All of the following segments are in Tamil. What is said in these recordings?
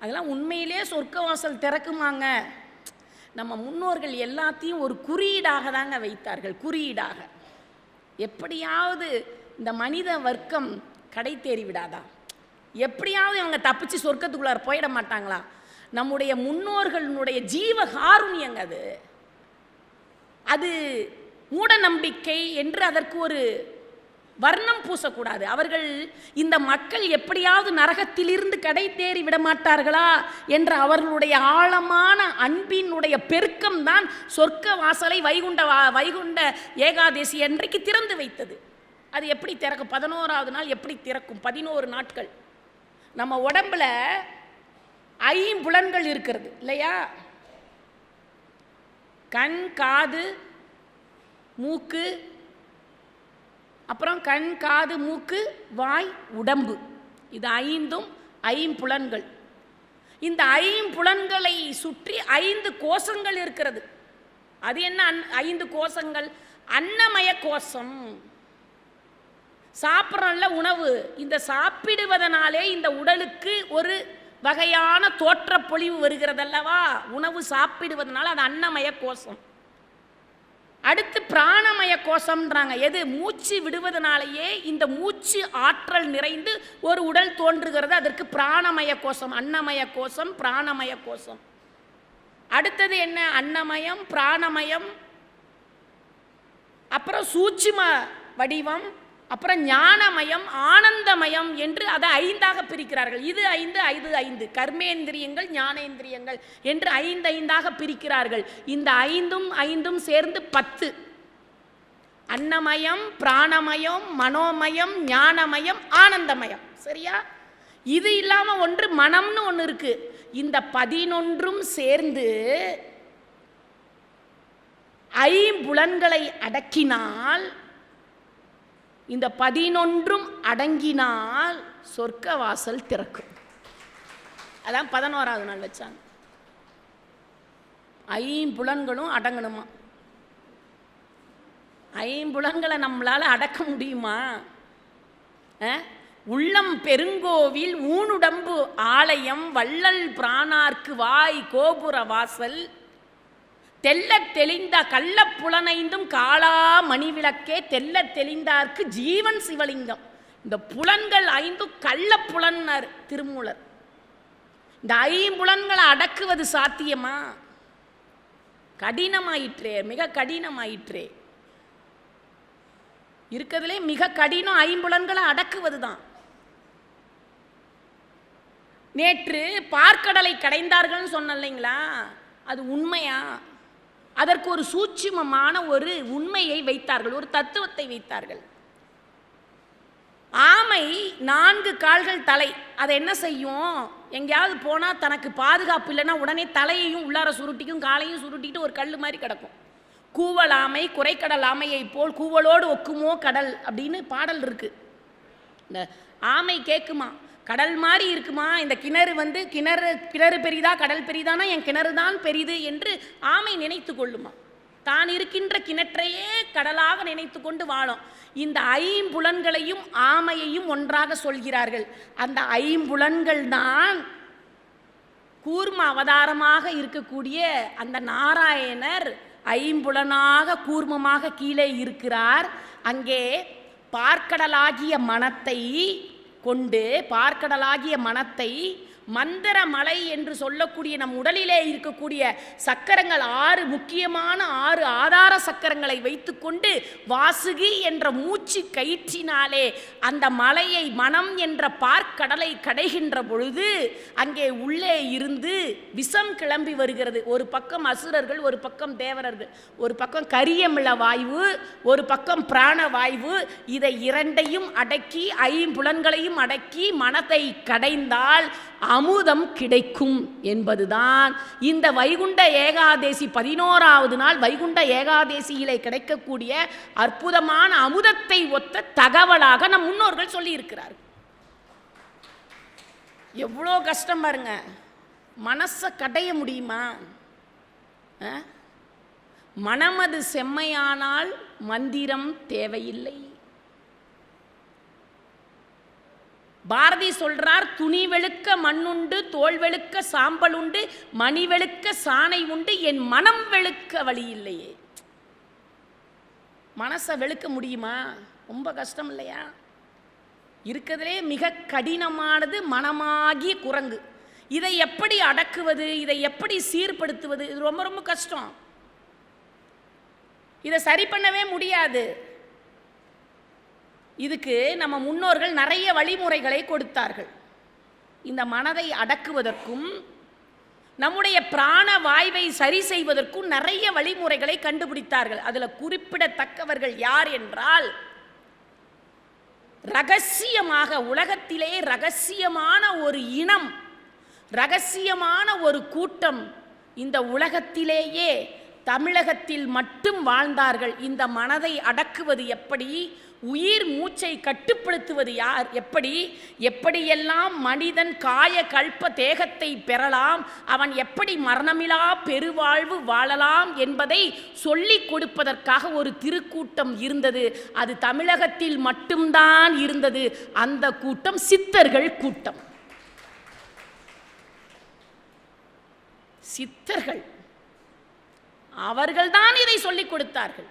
அதெல்லாம் உண்மையிலே சொர்க்க வாசல் திறக்குமாங்க. நம்ம முன்னோர்கள் எல்லாத்தையும் ஒரு குறியீடாக தாங்க வைத்தார்கள் குறியீடாக. எப்படியாவது இந்த மனித வர்க்கம் கடை தேறி விடாதா? எப்படியாவது இவங்க தப்பிச்சு சொர்க்கத்துக்குள்ளார போயிட மாட்டாங்களா? நம்முடைய முன்னோர்களுடைய ஜீவ காருண்யங்க அது. அது மூட நம்பிக்கை என்று அதற்கு ஒரு வர்ணம் பூசக்கூடாது. அவர்கள் இந்த மக்கள் எப்படியாவது நரகத்திலிருந்து கடை தேறி விட மாட்டார்களா என்ற அவர்களுடைய ஆழமான அன்பினுடைய பெருக்கம் தான் சொர்க்க வாசலை வைகுண்ட வா- வைகுண்ட ஏகாதேசி அன்றைக்கு திறந்து வைத்தது. அது எப்படி திறக்கும்? பதினோராவது நாள் எப்படி திறக்கும்? பதினோரு நாட்கள். நம்ம உடம்புல ஐம்புலன்கள் இருக்கிறது இல்லையா? கண் காது மூக்கு அப்புறம் கண் காது மூக்கு வாய் உடம்பு. இது ஐந்தும் ஐம்புலன்கள் இந்த ஐம்புலன்களை சுற்றி ஐந்து கோஷங்கள் இருக்கிறது. அது என்ன? அன்- ஐந்து கோஷங்கள். அன்னமய கோஷம். சாப்பிட்றோம்ல உணவு. இந்த சாப்பிடுவதனாலே இந்த உடலுக்கு ஒரு வகையான தோற்றப்பொழிவு வருகிறதல்லவா? உணவு சாப்பிடுவதனால அது அன்னமய கோஷம். அடுத்து பிராணமய கோஷம்ன்றாங்க. எது? மூச்சு விடுவதனாலேயே இந்த மூச்சு ஆற்றல் நிறைந்து ஒரு உடல் தோன்றுகிறது. அதற்கு பிராணமய கோஷம் அன்னமய கோஷம் பிராணமய கோஷம். அடுத்தது என்ன? அன்னமயம் பிராணமயம். அப்புறம் சூட்சும வடிவம் அப்புறம் ஞானமயம் ஆனந்தமயம் என்று அதை ஐந்தாக பிரிக்கிறார்கள். இது ஐந்து ஐந்து ஐந்து. கர்மேந்திரியங்கள் ஞானேந்திரியங்கள் என்று ஐந்து ஐந்தாக பிரிக்கிறார்கள். இந்த ஐந்தும் ஐந்தும் சேர்ந்து பத்து. அன்னமயம் பிராணமயம் மனோமயம் ஞானமயம் ஆனந்தமயம். சரியா? இது இல்லாமல் ஒன்று மனம்னு ஒன்று இருக்கு. இந்த பதினொன்றும் சேர்ந்து ஐம்புலன்களை அடக்கினால் இந்த பதினொன்றும் அடங்கினால் சொர்க்க வாசல் திறக்கும். அதான் பதினோராவது நாள் வச்சாங்க. ஐம்புலன்களும் அடங்கணுமா? ஐம்புலன்களை நம்மளால் அடக்க முடியுமா? உள்ளம் பெருங்கோவில் ஊனுடம்பு ஆலயம் வள்ளல் பிரானார்க்கு வாய் கோபுர வாசல் தெள்ளத் தெளிந்த கள்ளப்புலனைந்தும் காளா மணிவிளக்கே தெல்ல தெளிந்தார்க்கு ஜீவன் சிவலிங்கம். இந்த புலன்கள் ஐந்தும் கள்ள புலன்னார் திருமூலர். இந்த ஐம்புலன்களை அடக்குவது சாத்தியமா? கடினமாயிற்றே மிக கடினமாயிற்றே. இருக்கிறதுலே மிக கடினம் ஐம்புலன்களை அடக்குவது தான் நேற்று பார்க்கடலை கடைந்தார்கள்னு சொன்னேன் இல்லைங்களா? அது உண்மையா? அதற்கு ஒரு சூட்சுமமான ஒரு உண்மையை வைத்தார்கள் ஒரு தத்துவத்தை வைத்தார்கள். ஆமை நான்கு கால்கள் தலை அதை என்ன செய்யும்? எங்கேயாவது போனால் தனக்கு பாதுகாப்பு இல்லைன்னா உடனே தலையையும் உள்ளார சுருட்டிக்கும் காலையும் சுருட்டிக்கிட்டு ஒரு கல் மாதிரி கிடக்கும். கூவல் ஆமை குறைக்கடல் ஆமையை போல் கூவலோடு ஒக்குமோ கடல் அப்படின்னு பாடல் இருக்குது இந்த ஆமை கேட்குமா கடல் மாதிரி இருக்குமா? இந்த கிணறு வந்து கிணறு கிணறு பெரிதா கடல் பெரிதானா? என் கிணறு தான் பெரிது என்று ஆமை நினைத்து கொள்ளுமா? தான் இருக்கின்ற கிணற்றையே கடலாக நினைத்து கொண்டு வாழும். இந்த ஐம்புலன்களையும் ஆமையையும் ஒன்றாக சொல்கிறார்கள். அந்த ஐம்புலன்கள் தான் கூர்ம அவதாரமாக இருக்கக்கூடிய அந்த நாராயணர் ஐம்புலனாக கூர்மமாக கீழே இருக்கிறார். அங்கே பார்க்கடலாகிய மனத்தை கொண்டு பார்க்கடலாகிய மனத்தை மந்திர மலை என்று சொல்லக்கூடிய நம் உடலிலே இருக்கக்கூடிய சக்கரங்கள் ஆறு முக்கியமான ஆறு ஆதார சக்கரங்களை வைத்துக்கொண்டு வாசுகி என்ற மூச்சு கயிற்றினாலே அந்த மலையை மனம் என்ற பார்க்கடலை கடைகின்ற பொழுது அங்கே உள்ளே இருந்து விஷம் கிளம்பி வருகிறது. ஒரு பக்கம் அசுரர்கள் ஒரு பக்கம் தேவரர்கள். ஒரு பக்கம் கரியமிள வாய்வு ஒரு பக்கம் பிராண வாய்வு. இதை இரண்டையும் அடக்கி ஐம்புலன்களையும் அடக்கி மனத்தை கடைந்தால் அமுதம் கிடைக்கும் என்பதுதான். இந்த வைகுண்ட ஏகாதேசி பதினோராவது நாள் வைகுண்ட ஏகாதேசியிலே கிடைக்கக்கூடிய அற்புதமான அமுதத்தை ஒத்த தகவலாக நம் முன்னோர்கள் சொல்லியிருக்கிறார்கள் எவ்வளோ கஷ்டம் பாருங்க. மனசை கடைய முடியுமா? ஆ? மனமது செம்மையானால் மந்திரம் தேவையில்லை. பாரதி சொல்றார் துணி வெளுக்க மண்ணுண்டு தோல் வெளுக்க சாம்பல் உண்டு மணி வெளுக்க சாணை உண்டு என் மனம் வெளுக்க வழி இல்லையே. மனசை வெளுக்க முடியுமா? ரொம்ப கஷ்டம் இல்லையா? இருக்கிறதுலே மிக கடினமானது மனமாகிய குரங்கு. இதை எப்படி அடக்குவது இதை எப்படி சீர்படுத்துவது இது ரொம்ப ரொம்ப கஷ்டம். இதை சரி பண்ணவே முடியாது. இதுக்கு நம்ம முன்னோர்கள் நிறைய வழிமுறைகளை கொடுத்தார்கள். இந்த மனதை அடக்குவதற்கும் நம்முடைய பிராண வாய்வை சரி செய்வதற்கும் நிறைய வழிமுறைகளை கண்டுபிடித்தார்கள். அதில் குறிப்பிடத்தக்கவர்கள் யார் என்றால் ரகசியமாக உலகத்திலே ரகசியமான ஒரு இனம் ரகசியமான ஒரு கூட்டம் இந்த உலகத்திலேயே தமிழகத்தில் மட்டும் வாழ்ந்தார்கள் இந்த மனதை அடக்குவது எப்படி? உயிர் மூச்சை கட்டுப்படுத்துவது யார்? எப்படி? எப்படியெல்லாம் மனிதன் காய கல்ப தேகத்தை பெறலாம்? அவன் எப்படி மரணமிலா பெருவாழ்வு வாழலாம் என்பதை சொல்லிக் கொடுப்பதற்காக ஒரு திருக்கூட்டம் இருந்தது. அது தமிழகத்தில் மட்டும்தான் இருந்தது. அந்த கூட்டம் சித்தர்கள் கூட்டம். சித்தர்கள். அவர்கள்தான் இதை சொல்லிக் கொடுத்தார்கள்.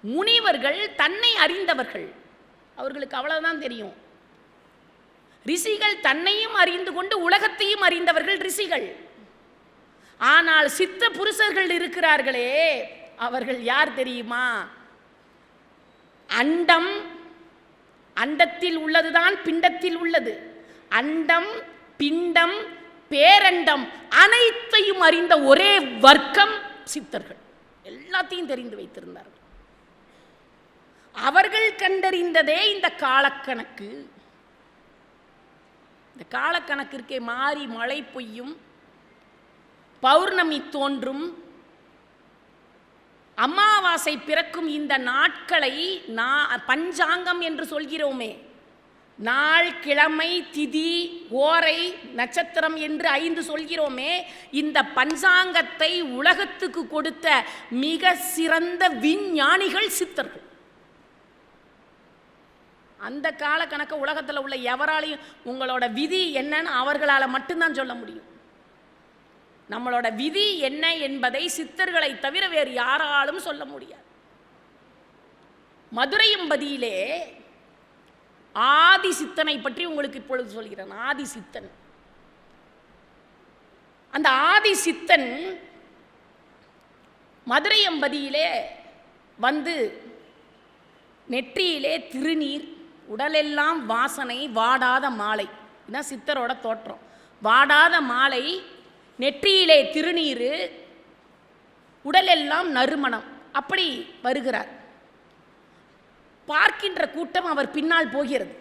முனிவர்கள் தன்னை அறிந்தவர்கள். அவர்களுக்கு அவ்வளவுதான் தெரியும். ரிஷிகள் தன்னையும் அறிந்து கொண்டு உலகத்தையும் அறிந்தவர்கள் ரிஷிகள். ஆனால் சித்த புருஷர்கள் இருக்கிறார்களே அவர்கள் யார் தெரியுமா? அண்டம் அண்டத்தில் உள்ளதுதான் பிண்டத்தில் உள்ளது. அண்டம் பிண்டம் பேரண்டம் அனைத்தையும் அறிந்த ஒரே வர்க்கம் சித்தர்கள் எல்லாத்தையும் தெரிந்து வைத்திருந்தார்கள். அவர்கள் கண்டறிந்ததே இந்த காலக்கணக்கு. இந்த காலக்கணக்கிற்கே மாறி மழை பொய்யும் பௌர்ணமி தோன்றும் அமாவாசை பிறக்கும் இந்த நாட்களை நான் பஞ்சாங்கம் என்று சொல்கிறோமே. நாள் கிழமை திதி ஓரை நட்சத்திரம் என்று ஐந்து சொல்கிறோமே இந்த பஞ்சாங்கத்தை உலகத்துக்கு கொடுத்த மிக சிறந்த விஞ்ஞானிகள் சித்தர்கள். அந்த கால கணக்கு உலகத்தில் உள்ள எவராலையும் உங்களோட விதி என்னன்னு அவர்களால் மட்டும்தான் சொல்ல முடியும். நம்மளோட விதி என்ன என்பதை சித்தர்களை தவிர வேறு யாராலும் சொல்ல முடியாது. மதுரையம்பதியிலே ஆதி சித்தனை பற்றி உங்களுக்கு இப்பொழுது சொல்கிறேன். ஆதி சித்தன் அந்த ஆதி சித்தன் மதுரை எம்பதியிலே வந்து நெற்றியிலே திருநீர் உடலெல்லாம் வாசனை வாடாத மாலை. இதுதான் சித்தரோட தோற்றம். வாடாத மாலை நெற்றியிலே திருநீர் உடலெல்லாம் நறுமணம். அப்படி வருகிறார். பார்க்கின்ற கூட்டம் அவர் பின்னால் போகிறது.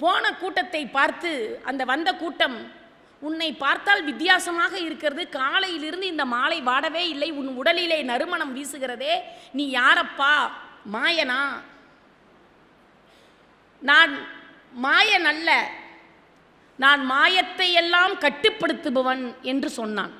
போன கூட்டத்தை பார்த்து அந்த வந்த கூட்டம் உன்னை பார்த்தால் வித்தியாசமாக இருக்கிறது. காலையிலிருந்து இந்த மாலை வாடவே இல்லை. உன் உடலிலே நறுமணம் வீசுகிறதே. நீ யாரப்பா? மாயனா? நான் மாயன் அல்ல. நான் மாயத்தை எல்லாம் கட்டுப்படுத்துபவன் என்று சொன்னான்.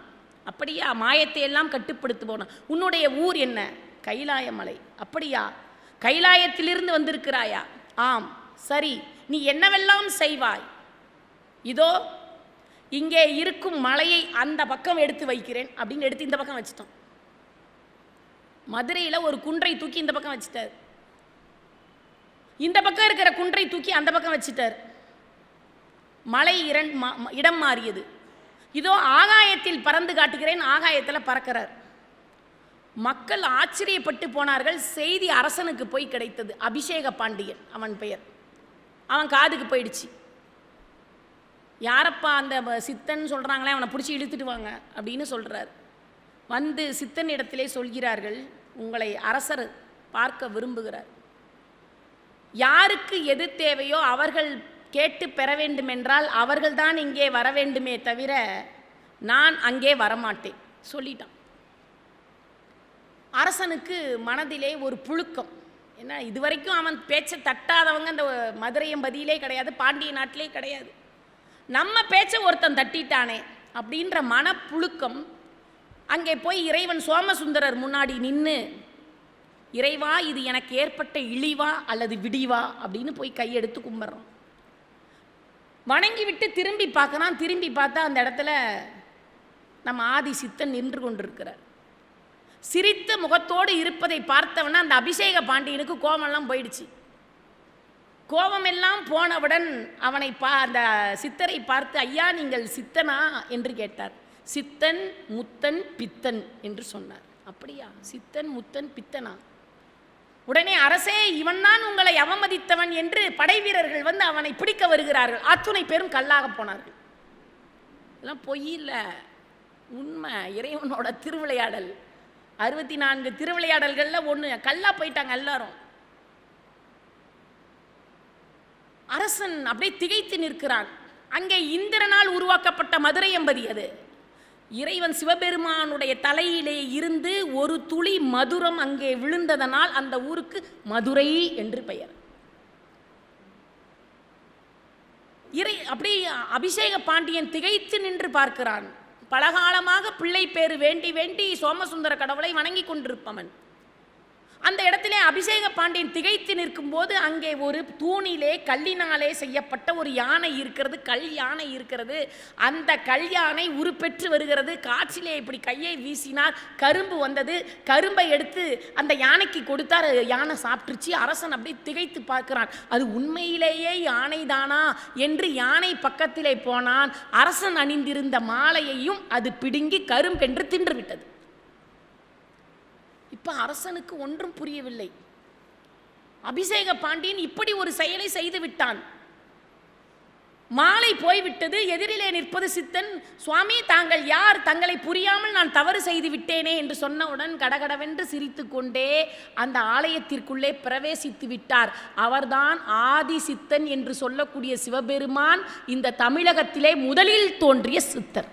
அப்படியா? மாயத்தை எல்லாம் கட்டுப்படுத்துபவன்? உன்னுடைய ஊர் என்ன? கைலாய மலை அப்படியா? கைலாயத்திலிருந்து வந்திருக்கிறாயா? ஆம். சரி நீ என்னவெல்லாம் செய்வாய்? இதோ இங்கே இருக்கும் மலையை அந்த பக்கம் எடுத்து வைக்கிறேன் அப்படின்னு எடுத்து இந்த பக்கம் வச்சிட்டோம். மதுரையில் ஒரு குன்றை தூக்கி இந்த பக்கம் வச்சிட்டார். இந்த பக்கம் இருக்கிற குன்றை தூக்கி அந்த பக்கம் வச்சிட்டார். மலை இரண் மா- இடம் மாறியது. இதோ ஆகாயத்தில் பறந்து காட்டுகிறேன் ஆகாயத்தில் பறக்கிறார். மக்கள் ஆச்சரியப்பட்டு போனார்கள். செய்தி அரசனுக்கு போய் கிடைத்தது. அபிஷேக பாண்டியன் அவன் பெயர். அவன் காதுக்கு போயிடுச்சு. யாரப்பா அந்த வ- சித்தன் சொல்கிறாங்களே அவனை பிடிச்சி இழுத்துட்டு வாங்க அப்படின்னு சொல்கிறார் வந்து சித்தன் இடத்திலே சொல்கிறார்கள் உங்களை அரசர் பார்க்க விரும்புகிறார். யாருக்கு எது தேவையோ அவர்கள் கேட்டு பெற வேண்டுமென்றால் அவர்கள்தான் இங்கே வர வேண்டுமே தவிர நான் அங்கே வரமாட்டேன் சொல்லிட்டான். அரசனுக்கு மனதிலே ஒரு புழுக்கம். என்ன இதுவரைக்கும் அவன் பேச்சை தட்டாதவங்க அந்த மதுரையம்பதியிலே கிடையாது பாண்டிய நாட்டிலே கிடையாது. நம்ம பேச்சை ஒருத்தன் தட்டிட்டானே அப்படின்ற மனப்புழுக்கம் அங்கே போய் இறைவன் சோமசுந்தரர் முன்னாடி நின்று இறைவா இது எனக்கு ஏற்பட்ட இழிவா அல்லது விடிவா அப்படின்னு போய் கையெடுத்து கும்பிட்றோம் வணங்கி விட்டு திரும்பி பார்க்கறான் திரும்பி பார்த்தா அந்த இடத்துல நம்ம ஆதி சித்தன் நின்று கொண்டிருக்கிறார். சிரித்த முகத்தோடு இருப்பதை பார்த்தவன அந்த அபிஷேக பாண்டியனுக்கு கோபம்லாம் போயிடுச்சு. கோபமெல்லாம் போனவுடன் அவனை பா அந்த சித்தரை பார்த்து ஐயா நீங்கள் சித்தனா? என்று கேட்டார். சித்தன் முத்தன் பித்தன் என்று சொன்னார். அப்படியா? சித்தன் முத்தன் பித்தனா? உடனே அரசே இவன்தான் உங்களை அவமதித்தவன் என்று படை வீரர்கள் வந்து அவனை பிடிக்க வருகிறார்கள். அத்துணை பேரும் கல்லாக போனார்கள். இதெல்லாம் பொய் இல்லை. உண்மை. இறைவனோட திருவிளையாடல். அறுபத்தி நான்கு திருவிளையாடல்களில் ஒன்று கல்லா போயிட்டாங்க எல்லாரும். அரசன் அப்படியே திகைத்து நிற்கிறான். அங்கே இந்திரனால் உருவாக்கப்பட்ட மதுரை என்பது அது. இறைவன் சிவபெருமானுடைய தலையிலே இருந்து ஒரு துளி மதுரம் அங்கே விழுந்ததனால் அந்த ஊருக்கு மதுரை என்று பெயர். இறை அப்படியே அபிஷேக பாண்டியன் திகைத்து நின்று பார்க்கிறான். பலகாலமாக பிள்ளை பேறு வேண்டி வேண்டி சோமசுந்தர கடவுளை வணங்கி கொண்டிருப்பவன். அந்த இடத்திலே அபிஷேக பாண்டியன் திகைத்து நிற்கும்போது அங்கே ஒரு தூணிலே கல்லினாலே செய்யப்பட்ட ஒரு யானை இருக்கிறது கல் யானை இருக்கிறது. அந்த கல் யானை உருப்பெற்று வருகிறது. காற்றிலே இப்படி கையை வீசினார் கரும்பு வந்தது. கரும்பை எடுத்து அந்த யானைக்கு கொடுத்தார். யானை சாப்பிட்டுருச்சு. அரசன் அப்படியே திகைத்து பார்க்கிறான். அது உண்மையிலேயே யானை தானா என்று யானை பக்கத்திலே போனான். அரசன் அணிந்திருந்த மாலையையும் அது பிடுங்கி கரும்பென்று தின்றுவிட்டது அப்போ அரசனுக்கு ஒன்றும் புரியவில்லை. அபிஷேக பாண்டியன் இப்படி ஒரு செயலை செய்து விட்டான். மாலை போய்விட்டது எதிரிலே நிற்பது சித்தன் சுவாமி தாங்கள் யார்? தங்களை புரியாமல் நான் தவறு செய்து விட்டேனே என்று சொன்னவுடன் கடகடவென்று சிரித்துக்கொண்டே அந்த ஆலயத்திற்குள்ளே பிரவேசித்து விட்டார். அவர்தான் ஆதி சித்தன் என்று சொல்லக்கூடிய சிவபெருமான் இந்த தமிழகத்திலே முதலில் தோன்றிய சித்தர்.